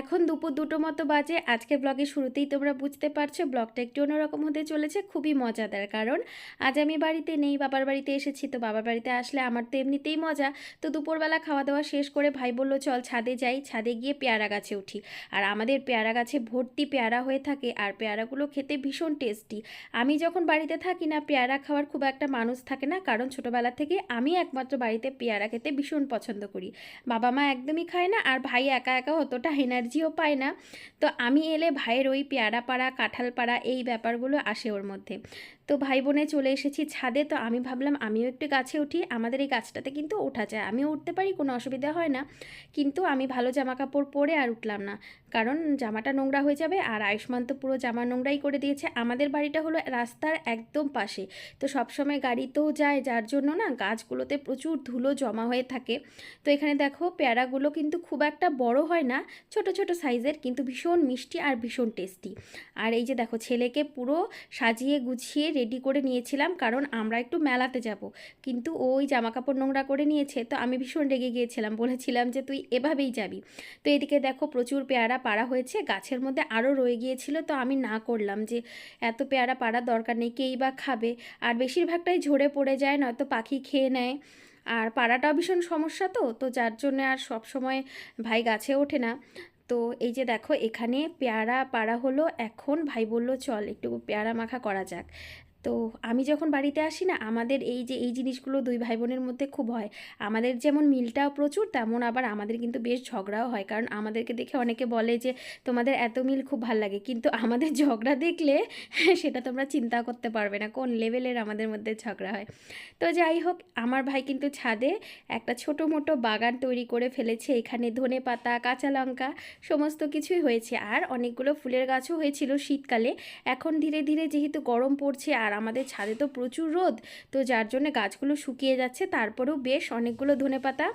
এখন দুপুর দুটো মতো বাজে। আজকের ব্লগের শুরুতেই তোমরা বুঝতে পারছ ব্লগটা একটু অন্যরকম হতে চলেছে, খুবই মজাদার। কারণ আজ আমি বাড়িতে নেই, বাবার বাড়িতে এসেছি, তো বাবার বাড়িতে আসলে আমার তো এমনিতেই মজা। তো দুপুরবেলা খাওয়া দাওয়া শেষ করে ভাই বলল, চল ছাদে যাই। ছাদে গিয়ে পেয়ারা গাছে উঠি। আর আমাদের পেয়ারা গাছে ভর্তি পেয়ারা হয়ে থাকে, আর পেয়ারাগুলো খেতে ভীষণ টেস্টি আমি যখন বাড়িতে থাকি না, পেয়ারা খাওয়ার খুব একটা মানুষ থাকে না, কারণ ছোটোবেলা থেকে আমি একমাত্র বাড়িতে পেয়ারা খেতে ভীষণ পছন্দ করি। বাবা মা একদমই খায় না, আর ভাই একা একা অতটা এনার্জিও পায় না। তো আমি এলে ভাইয়ের ওই পেয়ারা পাড়া এই ব্যাপারগুলো আসে ওর মধ্যে। তো ভাই বোনে চলে এসেছি ছাদে, তো আমি ভাবলাম আমিও একটু গাছে উঠি। আমাদের এই গাছটাতে কিন্তু ওঠা যায়। আমিও উঠতে পারি, কোনো অসুবিধা হয় না। কিন্তু আমি ভালো জামা কাপড় পরে আর উঠলাম না। কারণ জামাটা নোংরা হয়ে যাবে আর আয়ুষ্মান তো পুরো জামা নোংরাই করে দিয়েছে। আমাদের বাড়িটা হলো রাস্তার একদম পাশে। তো সবসময় গাড়িতেও যায়, যার জন্য না গাছগুলোতে প্রচুর ধুলো জমা হয়ে থাকে। তো এখানে দেখো পেয়ারাগুলো কিন্তু খুব একটা বড় হয় না, ছোট ছোট সাইজের, কিন্তু ভীষণ মিষ্টি আর ভীষণ টেস্টি। আর এই যে দেখো ছেলেকে পুরো সাজিয়ে গুছিয়ে রেডি করে নিয়েছিলাম, কারণ আমরা একটু মেলাতে যাব। কিন্তু ওই জামা কাপড় নোংরা করে নিয়েছে, তো আমি ভীষণ রেগে গিয়েছিলাম, বলেছিলাম যে তুই এভাবেই যাবি। তো এদিকে দেখো প্রচুর পেয়ারা পাড়া হয়েছে, গাছের মধ্যে আরও রয়ে গিয়েছিল, তো আমি না করলাম যে এত পেয়ারা পাড়ার দরকার নেই, কেই বা খাবে? আর বেশিরভাগটাই ঝরে পড়ে যায়, নয়তো পাখি খেয়ে নেয়। আর পাড়াটাও ভীষণ সমস্যা তো তো যার জন্য আর সব সময় ভাই গাছে ওঠে না। তো এই যে দেখো, এখানে পেয়ারা পাড়া হলো, এখন ভাই বলল, চল একটু পেয়ারা মাখা করা যাক। তো আমি যখন বাড়িতে আসি না, আমাদের এই যে, এই জিনিসগুলো দুই ভাই বোনের মধ্যে খুব হয়। আমাদের যেমন মিলটাও প্রচুর, তেমন আবার আমাদের কিন্তু বেশ ঝগড়াও হয়। কারণ আমাদেরকে দেখে অনেকে বলে যে, তোমাদের এত মিল খুব ভালো লাগে। কিন্তু আমাদের ঝগড়া দেখলে সেটা তোমরা চিন্তা করতে পারবে না, কোন লেভেলের আমাদের মধ্যে ঝগড়া হয়। তো যাই হোক, আমার ভাই কিন্তু ছাদে একটা ছোটো মোটো বাগান তৈরি করে ফেলেছে। এখানে ধনে পাতা, কাঁচা লঙ্কা সমস্ত কিছুই হয়েছে। আর অনেকগুলো ফুলের গাছও হয়েছিল শীতকালে। এখন ধীরে ধীরে যেহেতু গরম পড়ছে, আর আমাদের ছাদে তো প্রচুর রোদ, তো যার জন্য গাছগুলো শুকিয়ে যাচ্ছে, তারপরেও বেশ অনেকগুলো ধনে পাতা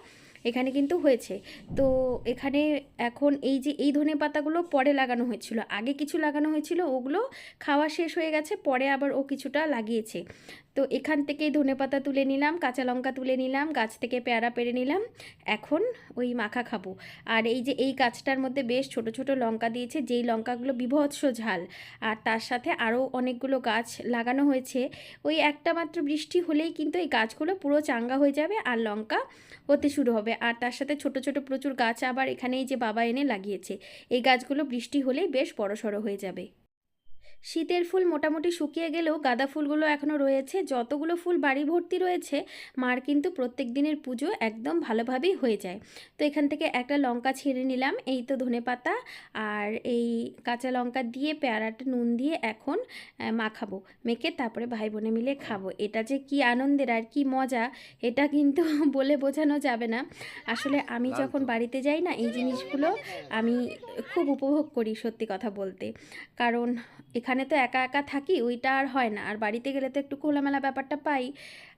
এখানে কিন্তু হয়েছে। তো এখানে এখন এই যে, এই ধনে পাতাগুলো পরে লাগানো হয়েছিল, আগে কিছু লাগানো হয়েছিল, ওগুলো খাওয়া শেষ হয়ে গেছে, পরে আবার ও কিছুটা লাগিয়েছে। তো এখান থেকেই ধনে পাতা তুলে নিলাম, কাঁচা লঙ্কা তুলে নিলাম, গাছ থেকে পেয়ারা পেরে নিলাম। এখন ওই মাখা খাব। আর এই যে এই গাছটার মধ্যে বেশ ছোট ছোট লঙ্কা দিয়েছে, যেই লঙ্কাগুলো বিভৎস ঝাল। আর তার সাথে আরও অনেকগুলো গাছ লাগানো হয়েছে। ওই একটা মাত্র বৃষ্টি হলেই কিন্তু এই গাছগুলো পুরো চাঙ্গা হয়ে যাবে আর লঙ্কা হতে শুরু হবে। আর তার সাথে ছোট ছোট প্রচুর গাছ আবার এখানেই যে বাবা এনে লাগিয়েছে। এই গাছগুলো বৃষ্টি হলেই বেশ বড়সড় হয়ে যাবে। শীতের ফুল মোটামুটি শুকিয়ে গেলেও গাঁদা ফুলগুলো এখনও রয়েছে। যতগুলো ফুল বাড়ি ভর্তি রয়েছে মার কিন্তু প্রত্যেক দিনের পুজো একদম ভালোভাবেই হয়ে যায়। তো এখান থেকে একটা লঙ্কা ছিঁড়ে নিলাম এই তো ধনে পাতা আর এই কাঁচা লঙ্কা দিয়ে পেয়ারাটা নুন দিয়ে এখন মাখাবো মেখে তারপরে ভাই বোনে মিলে খাব। এটা যে কি আনন্দের আর কি মজা এটা কিন্তু বলে বোঝানো যাবে না। আসলে আমি যখন বাড়িতে যাই না এই জিনিসগুলো আমি খুব উপভোগ করি সত্যি কথা বলতে। কারণ এখানে তো একা একা থাকি, ওইটা আর হয় না। আর বাড়িতে গেলে তো একটু খোলামেলা ব্যাপারটা পাই,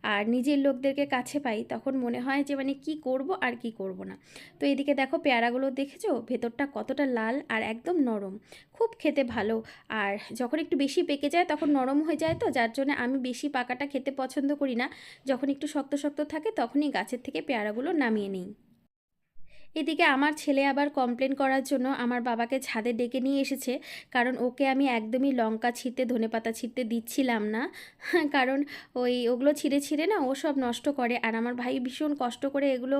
আর নিজের লোকদেরকে কাছে পাই। তখন মনে হয় যে মানে কি করব আর কি করব না। তো এদিকে দেখো পেয়ারাগুলো দেখেছ? ভেতরটা কতটা লাল আর একদম নরম। খুব খেতে ভালো। আর যখন একটু বেশি পেকে যায় তখন নরম হয়ে যায় তো, যার জন্য আমি বেশি পাকাটা খেতে পছন্দ করি না। যখন একটু শক্ত শক্ত থাকে তখনই গাছের থেকে পেয়ারাগুলো নামিয়ে নিই। এদিকে আমার ছেলে আবার কমপ্লেন করার জন্য আমার বাবাকে ছাদে ডেকে নিয়ে এসেছে। কারণ ওকে আমি একদমই লঙ্কা ছিঁড়তে, ধনে পাতা ছিঁড়তে দিচ্ছিলাম না। কারণ ওই ওগুলো ছিঁড়ে ছিঁড়ে না ও সব নষ্ট করে। আর আমার ভাই ভীষণ কষ্ট করে এগুলো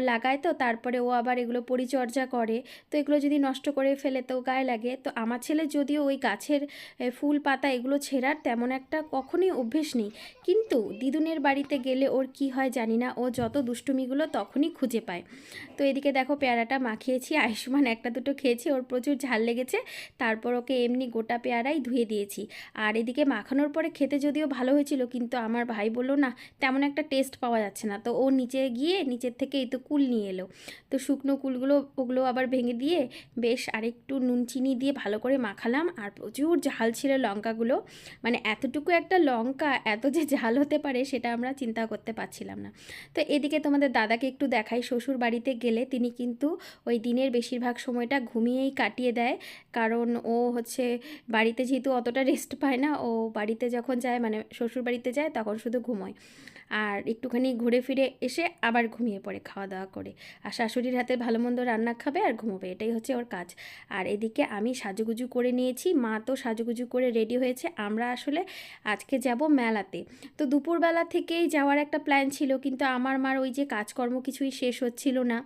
লাগায় তো, তারপরে ও আবার এগুলো পরিচর্যা করে। তো এগুলো যদি নষ্ট করে ফেলে তো গায়ে লাগে। তো আমার ছেলে যদিও ওই গাছের ফুল পাতা এগুলো ছেঁড়ার তেমন একটা কখনোই অভ্যেস নেই। কিন্তু দিদুনের বাড়িতে গেলে ওর কি হয় জানি না। ও যত দুষ্টুমিগুলো তখনই খুঁজে পায়। তো এদিকে এদিকে দেখো পেয়ারাটা মাখিয়েছি, আয়ুষ্মান একটা দুটো খেয়েছে, ওর প্রচুর ঝাল লেগেছে, তারপর ওকে এমনি গোটা পেয়ারাই ধুয়ে দিয়েছি। আর এদিকে মাখানোর পরে খেতে যদিও ভালো হয়েছিল, কিন্তু আমার ভাই বলল, না, তেমন একটা টেস্ট পাওয়া যাচ্ছে না। তো ও নিচে গিয়ে নিচের থেকে এই তো কুল নিয়ে এলো। তো শুকনো কুলগুলো, ওগুলো আবার ভেঙে দিয়ে বেশ আরেকটু নুন চিনি দিয়ে ভালো করে মাখালাম, আর প্রচুর ঝাল ছিল লঙ্কাগুলো। মানে এতটুকু একটা লঙ্কা, এত যে ঝাল হতে পারে, সেটা আমরা চিন্তা করতে পারছিলাম না। তো এদিকে তোমাদের দাদাকে একটু দেখাই শ্বশুর বাড়িতে গেলে তিনি কিন্তু ওই দিনের বেশিরভাগ সময়টা ঘুমিয়েই কাটিয়ে দেয়। কারণ ও হচ্ছে বাড়িতে যেহেতু অতটা রেস্ট পায় না, ও বাড়িতে যখন যায় মানে শ্বশুর বাড়িতে যায়, তখন শুধু ঘুমোয়। আর একটুখানি ঘুরে ফিরে এসে আবার ঘুমিয়ে পড়ে খাওয়া দাওয়া করে। আর শাশুড়ির হাতে ভালো মন্দ রান্না খাবে আর ঘুমোবে, এটাই হচ্ছে ওর কাজ। আর এদিকে আমি সাজুগুজু করে নিয়েছি, মা তো সাজুগুজু করে রেডি হয়েছে। আমরা আসলে আজকে যাব মেলাতে। তো দুপুরবেলা থেকেই যাওয়ার একটা প্ল্যান ছিল, কিন্তু আমার মার ওই যে কাজকর্ম কিছুই শেষ হচ্ছিল না।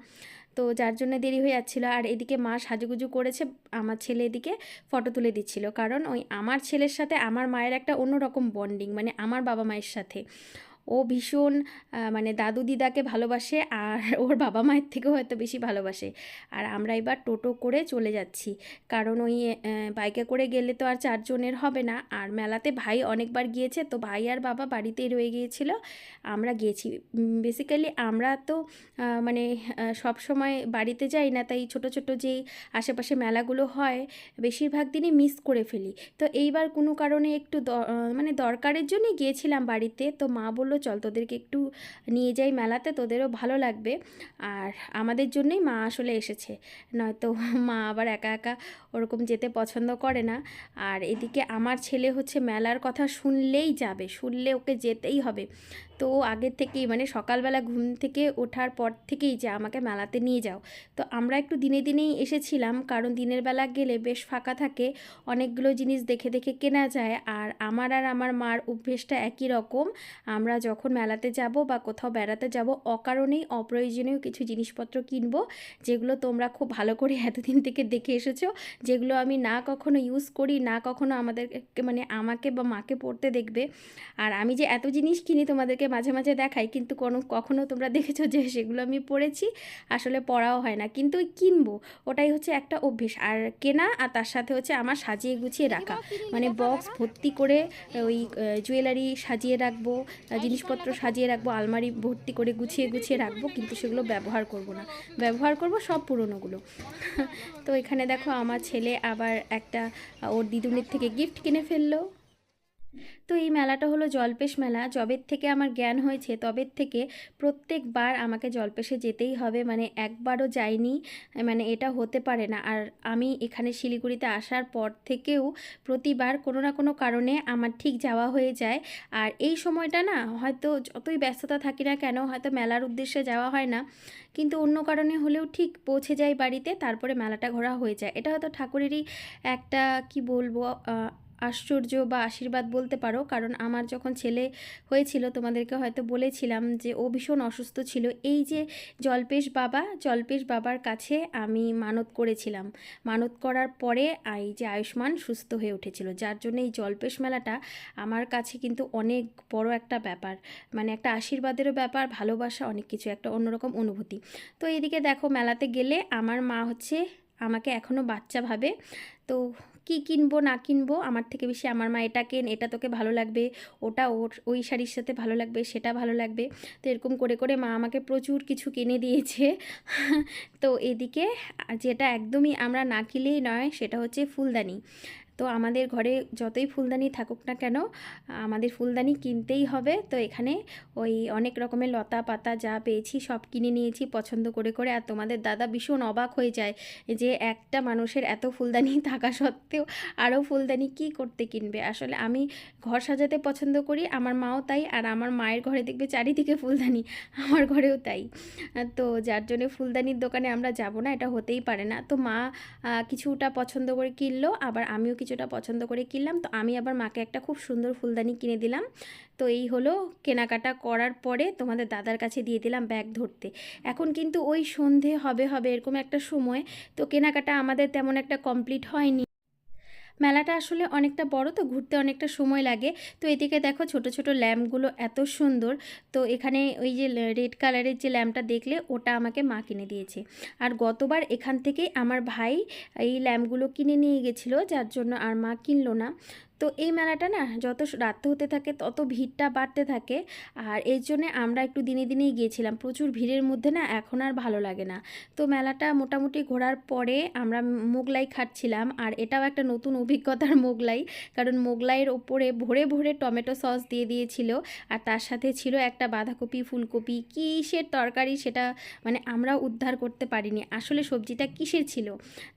তো যার জন্য দেরি হয়ে যাচ্ছিল। আর এদিকে মা সাজুগুজু করেছে, আমার ছেলে এদিকে ফটো তুলে দিচ্ছিল। কারণ ওই আমার ছেলের সাথে আমার মায়ের একটা অন্যরকম বন্ডিং মানে আমার বাবা মায়ের সাথে। ও ভীষণ মানে দাদু দিদাকে ভালোবাসে আর ওর বাবা মায়ের থেকেও হয়তো বেশি ভালোবাসে। আর আমরা এবার টোটো করে চলে যাচ্ছি। কারণ ওই বাইকে করে গেলে তো আর চারজনের হবে না। আর মেলাতে ভাই অনেকবার গিয়েছে, তো ভাই আর বাবা বাড়িতেই রয়ে গিয়েছিল। আমরা গিয়েছি। বেসিক্যালি আমরা তো মানে সব সময় বাড়িতে যাই না, তাই ছোট ছোট যেই আশেপাশে মেলাগুলো হয়, বেশিরভাগ দিনই মিস করে ফেলি। তো এইবার কোনো কারণে একটু মানে দরকারের জন্যই গিয়েছিলাম বাড়িতে। তো মা বলল চল তোদেরকে একটু নিয়ে যাই মেলাতে, তোদেরও ভালো লাগবে। আর আমাদের জন্যই মা আসলে এসেছে। নয়তো মা আবার একা একা ওরকম যেতে পছন্দ করে না। আর এদিকে আমার ছেলে হচ্ছে মেলার কথা শুনলেই যাবে, শুনলে ওকে যেতেই হবে। তো ও আগের থেকেই মানে সকালবেলা ঘুম থেকে ওঠার পর থেকেই যে আমাকে মেলাতে নিয়ে যাও। তো আমরা একটু দিনে দিনেই এসেছিলাম, কারণ দিনের বেলা গেলে বেশ ফাঁকা থাকে, অনেকগুলো জিনিস দেখে দেখে কেনা যায়, আর আমার আর আমার মার অভ্যেসটা একই রকম। আমরা যখন মেলাতে যাব বা কোথাও বেড়াতে যাব, অকারণেই অপ্রয়োজনীয় কিছু জিনিসপত্র কিনবো, যেগুলো তোমরা খুব ভালো করে এতদিন থেকে দেখে এসেছ, যেগুলো আমি না কখনো ইউজ করি, না কখনো আমাদেরকে মানে আমাকে বা মাকে পড়তে দেখবে। আর আমি যে এত জিনিস কিনি তোমাদেরকে মাঝে মাঝে দেখাই, কিন্তু কোনো, কখনো তোমরা দেখেছ যে সেগুলো আমি পড়েছি, আসলে পড়াও হয় না। কিন্তু কিনবো, ওটাই হচ্ছে একটা অভ্যেস। আর কেনা, আর তার সাথে হচ্ছে আমার সাজিয়ে গুছিয়ে রাখা। মানে বক্স ভর্তি করে, ওই জুয়েলারি সাজিয়ে রাখব জিনিসপত্র সাজিয়ে রাখব, আলমারি ভর্তি করে গুছিয়ে গুছিয়ে রাখব, কিন্তু সেগুলো ব্যবহার করব না। ব্যবহার করব সব পুরনোগুলো। তো এখানে দেখো, আমার ছেলে আবার একটা, ওর দিদুনির থেকে গিফট কিনে ফেলল। তো এই মেলাটা হলো জলপেশ মেলা। যবের থেকে আমার জ্ঞান হয়েছে, তবের থেকে প্রত্যেকবার আমাকে জলপেশে যেতেই হবে। মানে একবারও যাইনি মানে এটা হতে পারে না। আর আমি এখানে শিলিগুড়িতে আসার পর থেকেও প্রতিবার কোনো না কোনো কারণে আমার ঠিক যাওয়া হয়ে যায়। আর এই সময়টা না, হয়তো যতই ব্যস্ততা থাকি না কেন, হয়তো মেলার উদ্দেশ্যে যাওয়া হয় না। কিন্তু অন্য কারণে হলেও ঠিক পৌঁছে যাই বাড়িতে, তারপরে মেলাটা ঘোরা হয়ে যায়। এটা হয়তো ঠাকুরেরই একটা, কি বলব আশ্চর্য বা আশীর্বাদ বলতে পারো। কারণ আমার যখন ছেলে হয়েছিল, তোমাদেরকে হয়তো বলেছিলাম যে ও ভীষণ অসুস্থ ছিল। এই যে জল্পেশ বাবা, জল্পেশ বাবার কাছে আমি মানত করেছিলাম। মানত করার পরে এই যে আয়ুষ্মান সুস্থ হয়ে উঠেছিল। যার জন্য এই জল্পেশ মেলাটা আমার কাছে কিন্তু অনেক বড় একটা ব্যাপার। মানে একটা আশীর্বাদেরও ব্যাপার, ভালোবাসা, অনেক কিছু একটা অন্যরকম অনুভূতি। তো এদিকে দেখো, মেলাতে গেলে আমার মা হচ্ছে আমাকে এখনও বাচ্চা ভাবে। তো কি কিনবো, না কিনবো, আমার থেকে বেশি আমার মা এটা কেন, এটা তোকে ভালো লাগবে, ওটা ওর, ওই শাড়ির সাথে ভালো লাগবে, সেটা ভালো লাগবে। তো এরকম করে করে মা আমাকে প্রচুর কিছু কিনে দিয়েছে। তো এদিকে যেটা একদমই আমরা না কিলেই নয়, সেটা হচ্ছে ফুলদানি। তো আমাদের ঘরে যতই ফুলদানি থাকুক না কেন, আমাদের ফুলদানি কিনতেই হবে। তো এখানে ওই অনেক রকমের লতা পাতা যা পেয়েছি সব কিনে নিয়েছি পছন্দ করে করে। আর তোমাদের দাদা ভীষণ অবাক হয়ে যায় যে একটা মানুষের এত ফুলদানি থাকা সত্ত্বেও আরও ফুলদানি কি করতে কিনবে? আসলে আমি ঘর সাজাতে পছন্দ করি, আমার মাও তাই। আর আমার মায়ের ঘরে দেখবে চারিদিকে ফুলদানি, আমার ঘরেও তাই। তো যার জন্য ফুলদানির দোকানে আমরা যাব না, এটা হতেই পারে না। তো মা কিছুটা পছন্দ করে কিনলো, আবার আমিও কিছুটা পছন্দ করে কিনলাম। তো আমি আবার মাকে একটা খুব সুন্দর ফুলদানি কিনে দিলাম। তো এই হলো কেনাকাটা করার পরে তোমাদের দাদার কাছে দিয়ে দিলাম ব্যাগ ধরতে। এখন কিন্তু ওই সন্ধে হবে হবে এরকম একটা সময়। তো কেনাকাটা আমাদের তেমন একটা কমপ্লিট হয়নি। মেলাটা আসলে অনেকটা বড়, তো ঘুরতে অনেকটা সময় লাগে। তো এদিকে দেখো ছোট ছোট ল্যাম্পগুলো এত সুন্দর। তো এখানে ওই যে রেড কালারের যে ল্যাম্পটা দেখলে ওটা আমাকে মা কিনে দিয়েছে। আর গতবার এখান থেকেই আমার ভাই এই ল্যাম্পগুলো কিনে নিয়ে গেছিল, যার জন্য আর মা কিনলো না। তো এই মেলাটা না যত রাত হতে থাকে তত ভিড়টা বাড়তে থাকে। আর এর জন্যে আমরা একটু দিনে দিনেই গিয়েছিলাম। প্রচুর ভিড়ের মধ্যে না এখন আর ভালো লাগে না। তো মেলাটা মোটামুটি ঘোরার পরে আমরা মোগলাই খাচ্ছিলাম। আর এটাও একটা নতুন অভিজ্ঞতার মোগলাই। কারণ মোগলাইয়ের ওপরে ভরে ভরে টমেটো সস দিয়ে দিয়েছিল। আর তার সাথে ছিল একটা বাঁধাকপি, ফুলকপি। কিসের তরকারি সেটা মানে আমরা উদ্ধার করতে পারিনি। আসলে সবজিটা কিসের ছিল?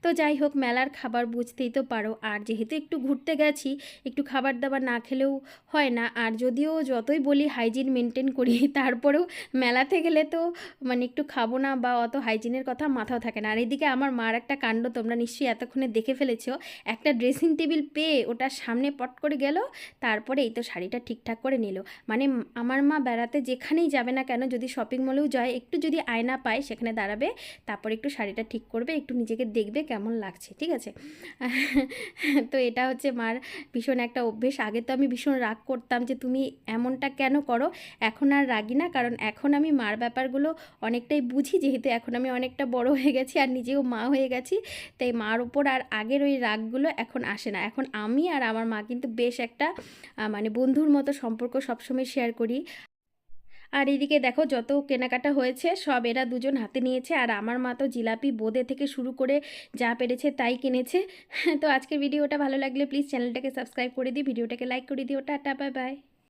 তো যাই হোক, মেলার খাবার বুঝতেই তো পারো। আর যেহেতু একটু ঘুরতে গেছি একটু খাবার দাবার না খেলেও হয় না। আর যদিও যতই বলি হাইজিন মেনটেন করি, তারপরেও মেলাতে গেলে তো মানে একটু খাব না বা অত হাইজিনের কথা মাথাও থাকে না। আর এদিকে আমার মার একটা কাণ্ড তোমরা নিশ্চয়ই এতক্ষণে দেখে ফেলেছো। একটা ড্রেসিং টেবিল পেয়ে ওটার সামনে পট করে গেল তারপরে এই তো শাড়িটা ঠিকঠাক করে নিল। মানে আমার মা বেড়াতে যেখানেই যাবে না কেন, যদি শপিং মলেও যায়, একটু যদি আয়না পায় সেখানে দাঁড়াবে, তারপর একটু শাড়িটা ঠিক করবে, একটু নিজেকে দেখবে কেমন লাগছে, ঠিক আছে? তো এটা হচ্ছে মার ভীষণ একটা অভ্যেস। আগে তো আমি ভীষণ রাগ করতাম যে, তুমি এমনটা কেন করো? এখন আর রাগি না, কারণ এখন আমি মার ব্যাপারগুলো অনেকটাই বুঝি, যেহেতু এখন আমি অনেকটা বড় হয়ে গেছি আর নিজেও মা হয়ে গেছি। তাই মার ওপর আর আগের ওই রাগগুলো এখন আসে না। এখন আমি আর আমার মা কিন্তু বেশ একটা মানে বন্ধুর মতো সম্পর্ক সবসময় শেয়ার করি। আর এদিকে দেখো যত কেনাকাটা হয়েছে, সব এরা দুজন হাতে নিয়েছে। আর আমার মা তো জিলাপি বোঁদে থেকে শুরু করে যা পেরেছে তাই কিনেছে। তো আজকের ভিডিওটা ভালো লাগলে প্লিজ চ্যানেলটাকে সাবস্ক্রাইব করে দিই ভিডিওটাকে লাইক করে দিও। Tata bye bye